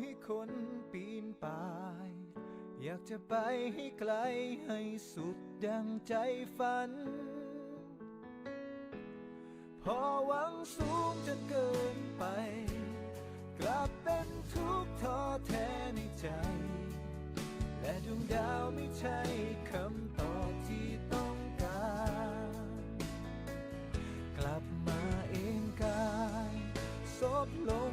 ให้คนปีนป่าย อยากจะไปให้ไกลให้สุดดังใจฝัน พอหวังสูงจนเกินไป กลับเป็นทุกข์ท้อแท้ในใจ และดวงดาวไม่ใช่คำตอบที่ต้องการ กลับมาเองกายซบลง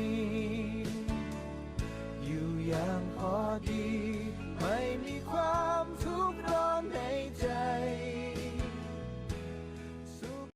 ี อดี ไม่มีความ